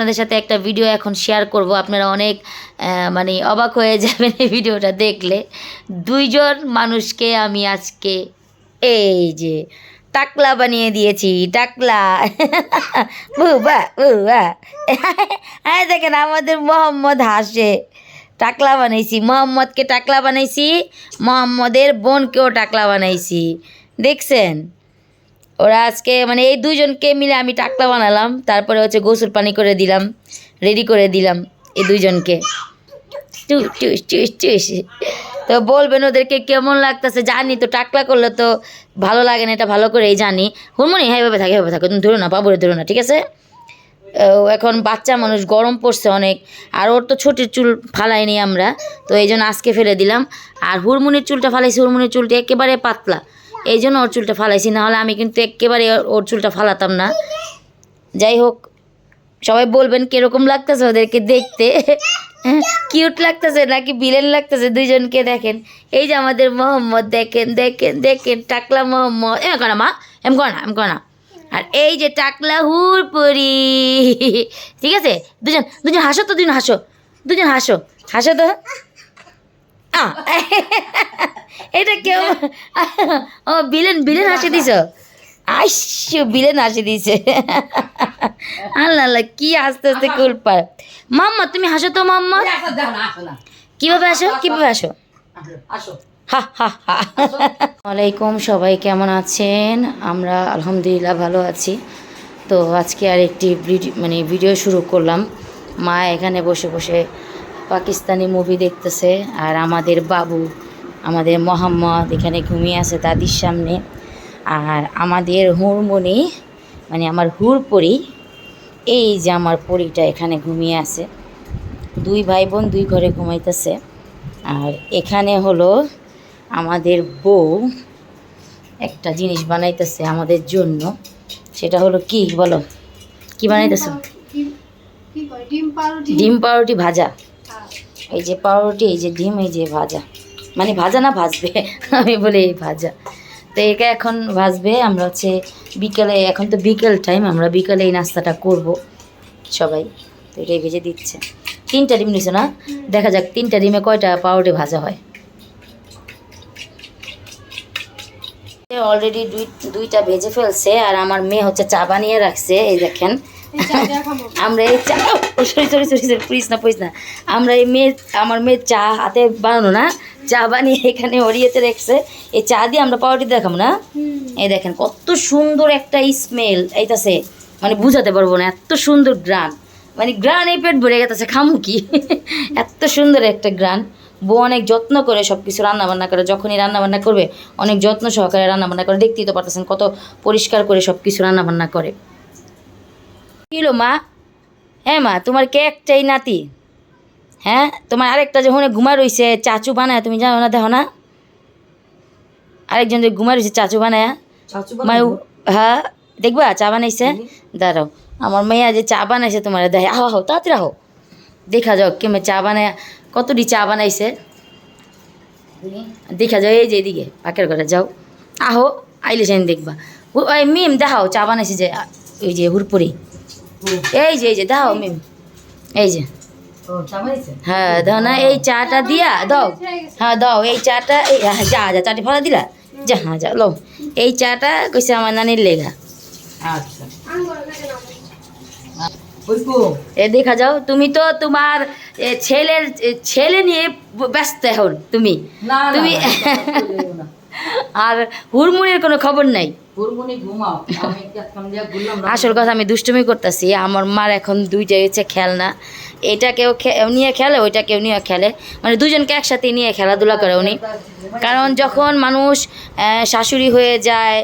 আপনাদের সাথে একটা ভিডিও এখন শেয়ার করব। আপনারা অনেক মানে অবাক হয়ে যাবেন এই ভিডিওটা দেখলে। দুইজন মানুষকে আমি আজকে এই যে টাকলা বানিয়ে দিয়েছি, টাকলা। বুবা বুবা। হ্যাঁ দেখেন আমাদের মোহাম্মদ হাসে। টাকলা বানাইছি। মোহাম্মদকে টাকলা বানাইছি, মোহাম্মদের বোনকেও টাকলা বানাইছি। দেখছেন? ওরা আজকে মানে এই দুইজনকে মিলে আমি টাকলা বানালাম, তারপরে হচ্ছে গোসল পানি করে দিলাম রেডি করে দিলাম এই দুইজনকে। তো বলবেন ওদেরকে কেমন লাগতেছে? জানি তো টাকলা করলে তো ভালো লাগে না, এটা ভালো করেই জানি। হুরমনি হ্যাঁ এভাবে থাকে এভাবে থাকে তুমি ধরো না বাবুরে ধরো না, ঠিক আছে? ও, এখন বাচ্চা মানুষ, গরম পড়ছে অনেক, আর ওর তো ছোটের চুল ফালাইনি আমরা, তো এই জন্য আজকে ফেলে দিলাম। আর হুরমুনির চুলটা ফালাইছি, হুরমুনির চুলটা একেবারে পাতলা। এই জন্য ওর চুলটা ফালাইছি, নাহলে আমি কিন্তু একেবারে ওর- চুলটা ফালাতাম না। যাই হোক, সবাই বলবেন কীরকম লাগতেছে ওদেরকে দেখতে। কিউট লাগতেছে নাকি বিলেন লাগতেছে দুইজনকে দেখেন। এই যে আমাদের মোহাম্মদ, দেখেন দেখেন দেখেন, টাকলা মোহাম্মদ। এম করা মা, এম কর না এম কর না আর এই যে টাকলা হুরপুরি, ঠিক আছে? দুজন দুজন হাসো তো, দুজন হাসো দুজন হাসো। হাসো তো? এটা কেউ ও বিলেন বিলেন হাসি দিছ? আইস বিলেন হাসি দিছে। আল্লাহ আল্লাহ কি আস্তে আস্তে কুল পার মাম্মা তুমি হাসো তো মাম্মা। কীভাবে আসো কীভাবে আসো আসো। হা হা হা। ওয়ালাইকুম সবাই কেমন আছেন? আমরা আলহামদুলিল্লাহ ভালো আছি। তো আজকে আর একটি ভিডিও মানে ভিডিও শুরু করলাম। মা এখানে বসে বসে পাকিস্তানি মুভি দেখতেছে আর আমাদের বাবু আমাদের মোহাম্মদ এখানে ঘুমিয়ে আছে দাদির সামনে আর আমাদের হুড়মণি মানে আমার হুড়পরি এই যে আমার পরিটা এখানে ঘুমিয়ে আছে। দুই ভাই বোন দুই ঘরে ঘুমাইতেছে আর এখানে হলো আমাদের বউ একটা জিনিস বানাইতেছে আমাদের জন্য সেটা হলো কি বলো? কি বানাইতেছো? ডিম পাউরুটি। ডিম পাউরুটি ভাজা। এই যে পাউরুটি, এই যে ডিম, এই যে ভাজা। মানে ভাজা না ভাজবে? আমি বলি এই ভাজা। তো এটা এখন ভাজবে, আমরা হচ্ছে বিকেলে, এখন তো বিকেল টাইম আমরা বিকেলে এই নাস্তাটা করব সবাই। তো এটাই ভেজে দিচ্ছে। তিনটা ডিম নিছো না? দেখা যাক, তিনটা ডিমে কয়টা পাউরুটি ভাজা হয়? অলরেডি দুই, দুইটা ভেজে ফেলছে, আর আমার মেয়ে হচ্ছে চা বানিয়ে রাখছে, এই দেখেন। আমরা এই চা sorry sorry sorry sorry please না প্লিজ না। আমরা এই মেয়ে আমার মেয়ের চা হাতে বানানো না। চা বানিয়ে এখানে ওরিয়েতে রেখেছে। এই চা দিয়ে আমরা পাউরুটি দেখাবো না? এই দেখেন কত সুন্দর একটা স্মেল এইটাছে মানে বুঝাতে পারব না এত সুন্দর গ্রান। মানে গ্রান এই পেট ভরে গেছে খামু কি? এত সুন্দর একটা গ্রান। বউ অনেক যত্ন করে সব কিছু রান্নাবান্না করে যখনই রান্নাবান্না করবে অনেক যত্ন সহকারে রান্নাবান্না করে। দেখতেই তো পারতেছেন কত পরিষ্কার করে সব কিছু রান্নাবান্না করে। কিলো মা? হ্যাঁ মা তোমার কে একটাই নাতি? হ্যাঁ তোমার আরেকটা যখন ঘুমা রইছে চাচু বানায় তুমি জানো না দেখো না? আরেকজন যে ঘুমা রইছে চাচু বানায়। মায়ু হ্যাঁ দেখবা চা বানাইছে? দাঁড়াও আমার মেয়া যে চা বানাইছে তোমার দেখে আহ আহ তাড়াতাড়ি আহ। দেখা যাও কেমন চা বানায় কতটি চা বানাইছে। দেখা যাও এই যে এদিকে পাকের ঘরে যাও। আহো আইলে সেন দেখবা। মিম দেখাও চা বানাইছে যে ওই যে হুরপুরি। এই যে এই যে দাও মিম। এই যে। হ্যাঁ দাও না এই চাটা দিয়া দাও। হ্যাঁ দাও এই চাটা এই হ্যাঁ, যা যা চাটি ফলা দিলা। যা হ্যাঁ যা লো এই চাটা কইছে আমার নানির লেগা। আচ্ছা। এ দেখা যাও তুমি তো তোমার এ, ছেলের ছেলে নিয়ে ব্যস্ত এখন তুমি। না না তুমি আর হুড়মুড়ির কোনো খবর নাই। আসল কথা আমি দুষ্টুমি করতেছি। আমার মার এখন দুইটাই হচ্ছে খেলনা। এটা কেউ নিয়ে খেলে, ওইটা কেউ নিয়ে খেলে। মানে দুজনকে একসাথে নিয়ে খেলাধুলা করে উনি। কারণ যখন মানুষ শাশুড়ি হয়ে যায়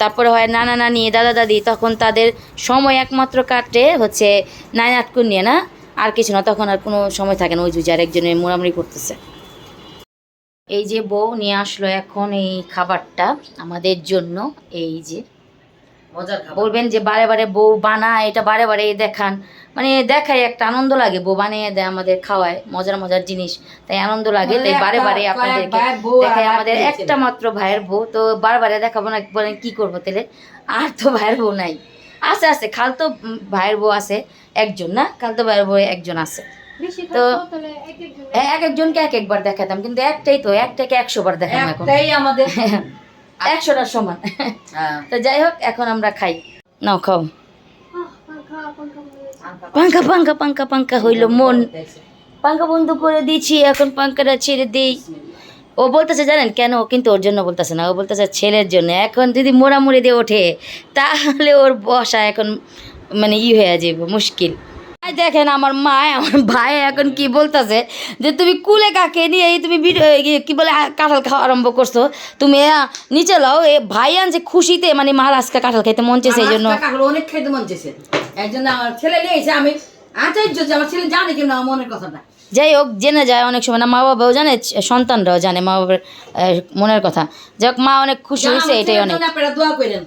তারপরে হয় নানা নানি, দাদা দাদি, তখন তাদের সময় একমাত্র কাটে হচ্ছে নাইন আটকুন নিয়ে, না? আর কিছু না, তখন আর কোনো সময় থাকে না। ওই যার একজনের মোড়ামুড়ি করতেছে। এই যে বউ নিয়ে আসলো এখন এই খাবারটা আমাদের জন্য। এই যে বলবেন যে বারে বারে বউ বানায় এটা বারে বারে দেখান। মানে দেখায় একটা আনন্দ লাগে বউ বানিয়ে দেয় আমাদের খাওয়ায় মজার মজার জিনিস। তাই আনন্দ লাগে তাই বারে বারে আপনাদেরকে দেখায় আমাদের একটা মাত্র ভাইয়ের বউ। তো বারে বারে দেখাবো না বলেন কি করব তাহলে? আর তো ভাইয়ের বউ নাই। আছে আছে খালতো ভাইয়ের বউ আছে একজন না? খালতো ভাইয়ের বউ একজন আছে। তো- এক একজন এ- এক একজনকে এক একবার দেখাতাম কিন্তু একটাই তো একটাকে একশো বার দেখাম এখন। একটাই আমাদের। একশোটার সমান। হ্যাঁ। তো যাই হোক এখন আমরা খাই। নাও খাও। পাঙ্খা পাঙ্খা। পাঙ্খা পাঙ্খা হইল মন। পাঙ্খা বন্ধ করে দিয়েছি এখন পাঙ্খাটা ছেড়ে দিই। ও বলতেছে জানেন কেন? কিন্তু ওর জন্য বলতেছে না। ও বলতেছে ছেলের জন্য। এখন যদি মোড়ামুড়ি দিয়ে ওঠে তাহলে ওর বসা এখন মানে ই হয়ে যাবে মুশকিল। দেখেন আমার মা আমার ভাই এখন কি বলতেছে যে তুমি কুলে কাকে নিয়ে তুমি কি বলে কাঁঠাল খাওয়া আরম্ভ করছ? তুমি নিচে লাও এ ভাই আনছে খুশিতে মানে মার আজকে কাঁঠাল খাইতে মন চেয়েছে এই জন্য অনেক খেতে মন চেয়েছে একজন আমার ছেলে নিয়ে এসে আমি আচার্য যে আমার ছেলে জানে কেন আমার মনের কথাটা। যাই হোক জেনে যায় অনেক সময়। না মা বাবাও জানে সন্তানরাও জানে মা বাবার মনের কথা। যাই হোক মা অনেক খুশি হয়েছে এটাই অনেক। আপনারা দোয়া করেন।